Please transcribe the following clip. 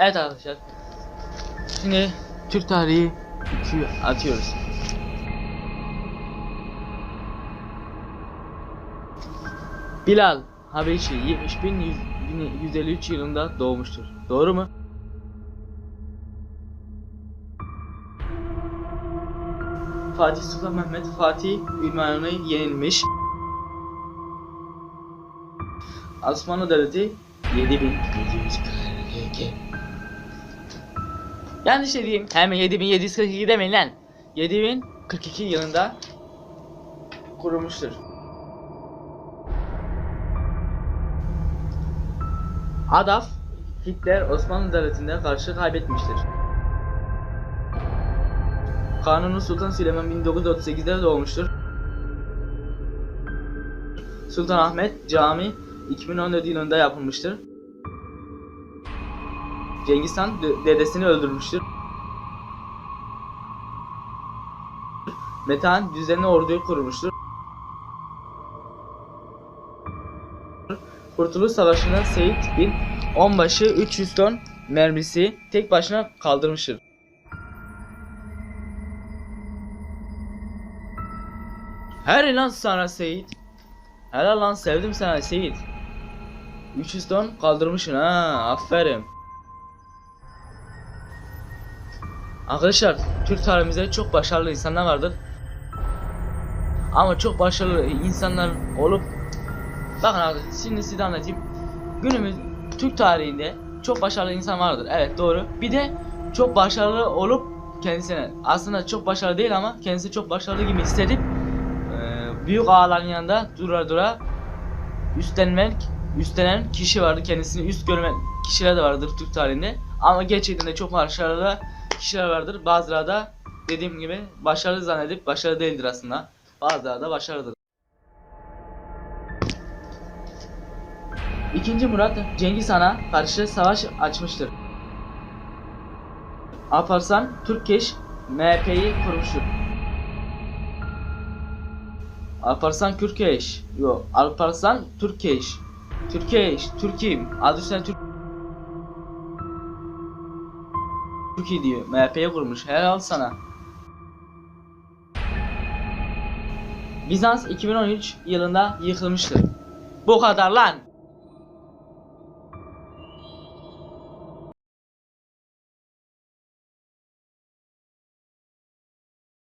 Evet arkadaşlar. Şimdi Türk tarihi 2'yi atıyoruz. Bilal Habeşi 70.153 yılında doğmuştur. Doğru mu? Fatih Sultan Mehmet Fatih Ünvanı'nı yenilmiş. Osmanlı Devleti 7742 Yanlış dediğim hemen 7742 demeyin lan 7042 yılında kurulmuştur. Adolf Hitler Osmanlı Devleti'ne karşı kaybetmiştir. Kanuni Sultan Süleyman 1938'de doğmuştur. Sultan Ahmet Cami 2014 yılında yapılmıştır. Cengiz Han dedesini öldürmüştür. Metehan düzenli orduyu kurmuştur. Kurtuluş Savaşı'nda Seyit bin onbaşı 300 ton mermisi tek başına kaldırmıştır. Her lan sana Seyit. Helal lan sevdim sana Seyit. 300 ton kaldırmışsın ha aferin. Arkadaşlar Türk tarihimizde çok başarılı insanlar vardır. Ama çok başarılı insanlar olup Bakın abi şimdi size anlatayım. Günümüz Türk tarihinde çok başarılı insan vardır. Evet doğru. Bir de çok başarılı olup kendisine aslında çok başarılı değil ama kendisi çok başarılı gibi hissedip eee, büyük ağaların yanında dura dura üstlenmek üstlenen kişi vardı. Kendisini üst görme kişiler de vardır Türk tarihinde. Ama gerçekten de çok başarılı kişiler vardır. Bazıları da dediğim gibi başarılı zannedip başarılı değildir aslında. Bazıları da başarılıdır. İkinci Murat Cengiz Han'a karşı savaş açmıştır. Alparslan Türkeş MHP'yi kurmuştur. Alparslan Türkeş. Yo, Alparslan Türkeş. Türkeş, Türk'üm. Adı üstüne Türk Türkiye diyor. MHP'yi kurmuş. Helal sana. Bizans 2013 yılında yıkılmıştır. Bu kadar lan.